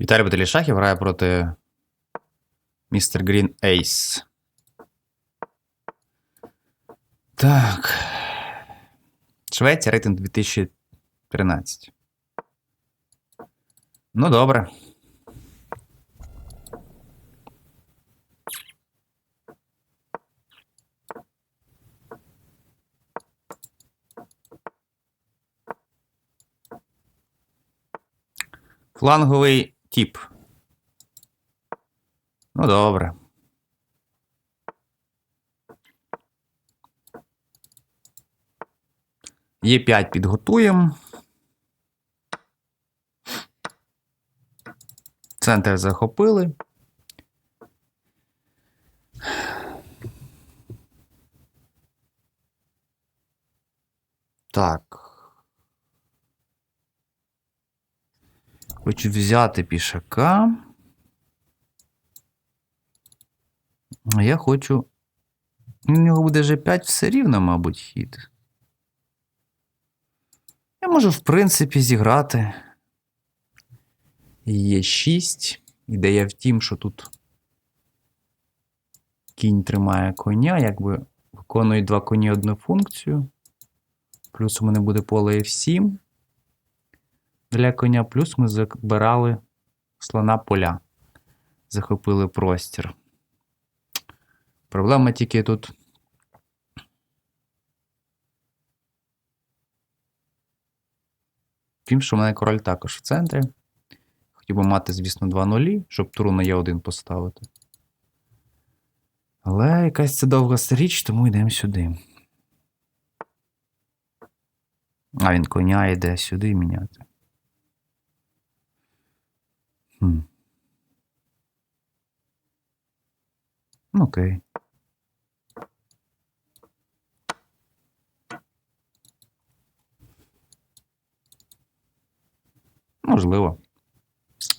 Віталій Баталішахів грає проти Містер Грін Ейс. Так. Швеція рейтинг 2013. Ну, добре. Фланговий тип. Ну, добре. Є 5 підготуємо. Центр захопили. Так. Хочу взяти пішака. Я хочу. У нього буде G5 все рівно, мабуть, хід. Я можу, в принципі, зіграти. Є 6. Ідея в тім, що тут кінь тримає коня, якби виконують два коні одну функцію. Плюс у мене буде поле F7 для коня, плюс ми забирали слона поля. Захопили простір. Проблема тільки тут. Тим, що в мене король також в центрі. Хотів би мати, звісно, два нулі, щоб туру на Е1 поставити. Але якась це довга річ, тому йдемо сюди. А він коня йде сюди міняти. Хм. Окей. Можливо.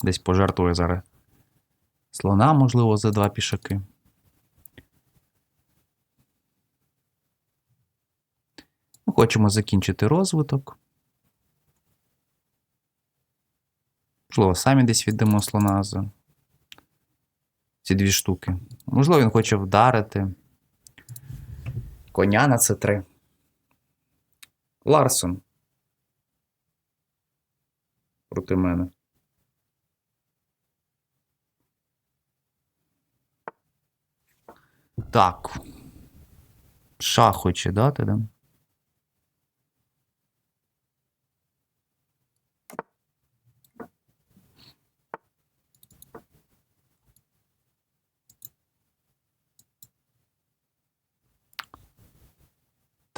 Десь пожертвує зараз. Слона, можливо, за два пішаки. Ми хочемо закінчити розвиток. Можливо, самі десь віддамо слона ці дві штуки. Можливо, він хоче вдарити. Коня на c 3 Ларсон. Проти мене. Так. Шах хоче дати, да?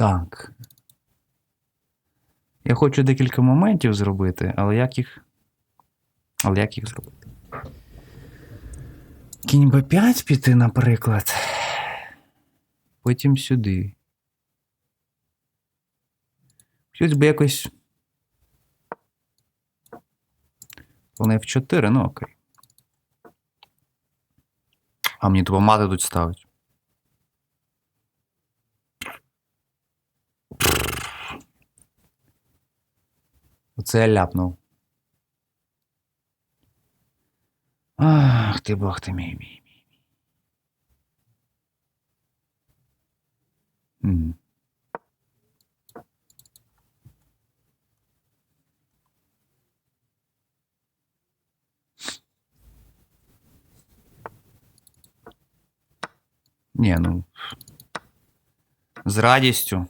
Так. Я хочу декілька моментів зробити, але як їх. Але як їх зробити? Кінь Б5 піти, наприклад. Потім сюди. Щось би якось. Вони F4, ну окей. А мені тупо мати тут ставить. Оце я ляпнув. Ах, ти бог ти мій мій мій. М. Ні, ну. З радістю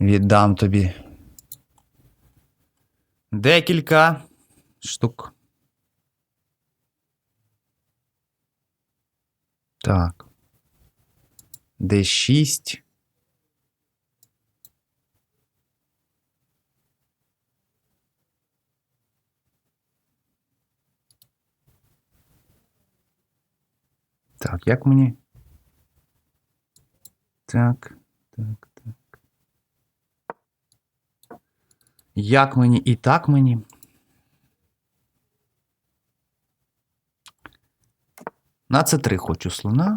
віддам тобі декілька штук. Так. Д6. Так, як мені? Так, так, так. Як мені і так мені? На це 3 хочу слона.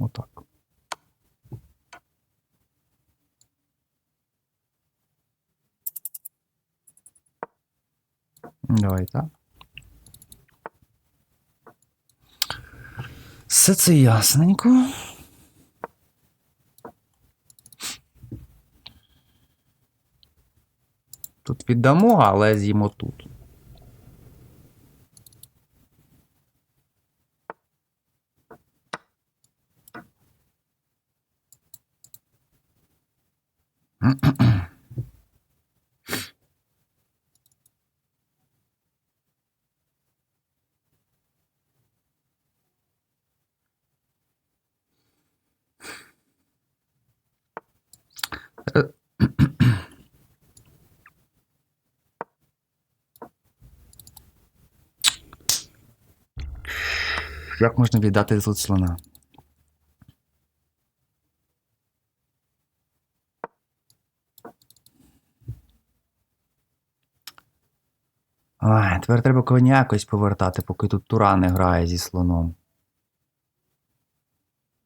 Отак. Давай так. Все це ясненько. Тут віддамо, але з'їмо тут. Як можна віддати тут слона? Ай, тепер треба коня якось повертати, поки тут Тура грає зі слоном.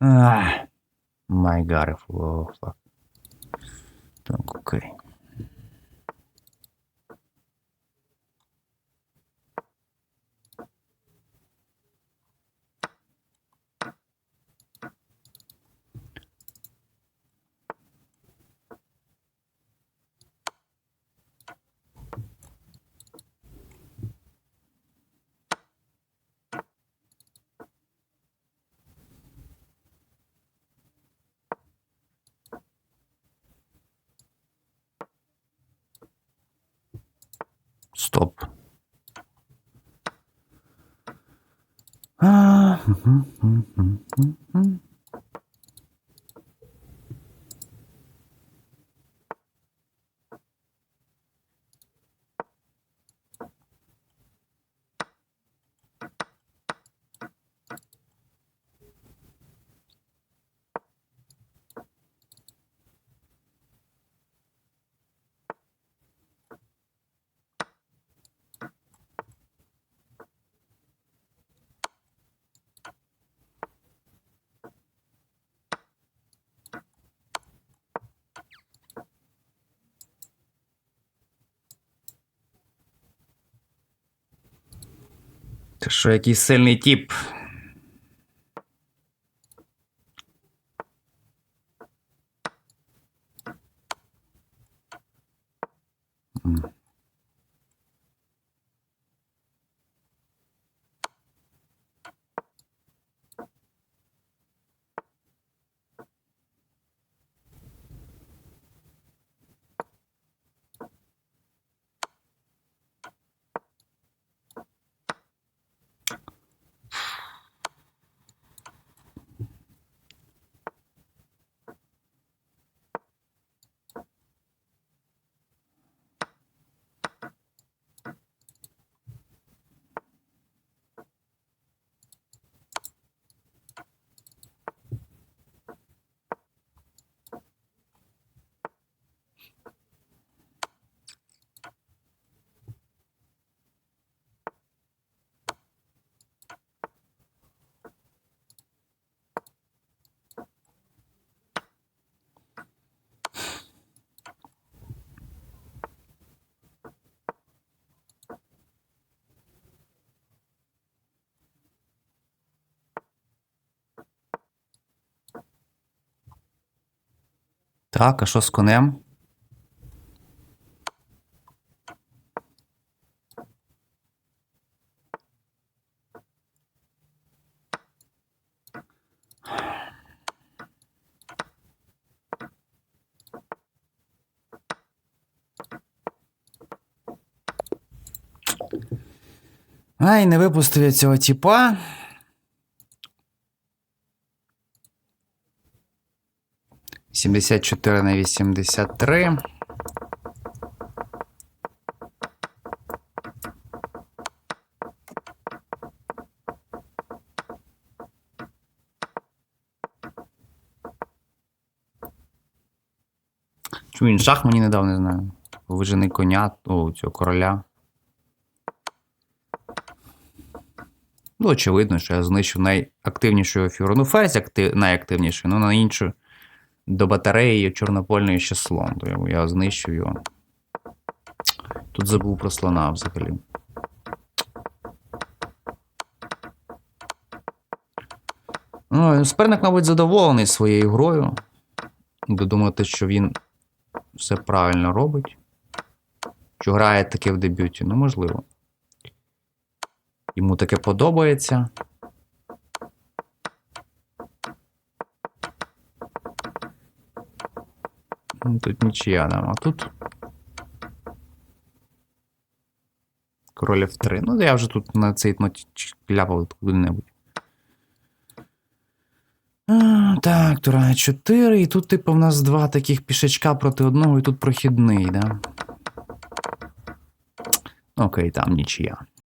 Ах, my oh. Так, окей. Стоп. А, що, який сильний тіп? Так, а що з конем? Ай, не випустив я цього тіпа. Сімдесят чотири на вісімдесят три. Чому він шах мені не дав, не знаю. Вижений коня, о, цього короля. Ну, очевидно, що я знищив найактивнішу його фігуру. Ну, ферзь актив... найактивніший, ну на іншу до батареї чорнопольної ще слон. То я знищу його. Тут забув про слона взагалі. Ну, Суперник, мабуть, задоволений своєю грою. Буду думати, що він все правильно робить. Що грає таке в дебюті? Ну, можливо. Йому таке подобається. Тут нічия нам, а тут. Король F3. Ну, я вже тут на цей ноті ляпав куди-небудь. Так, тура 4, і тут, типу, в нас два таких пішачка проти одного, і тут прохідний, да? Окей, там нічия.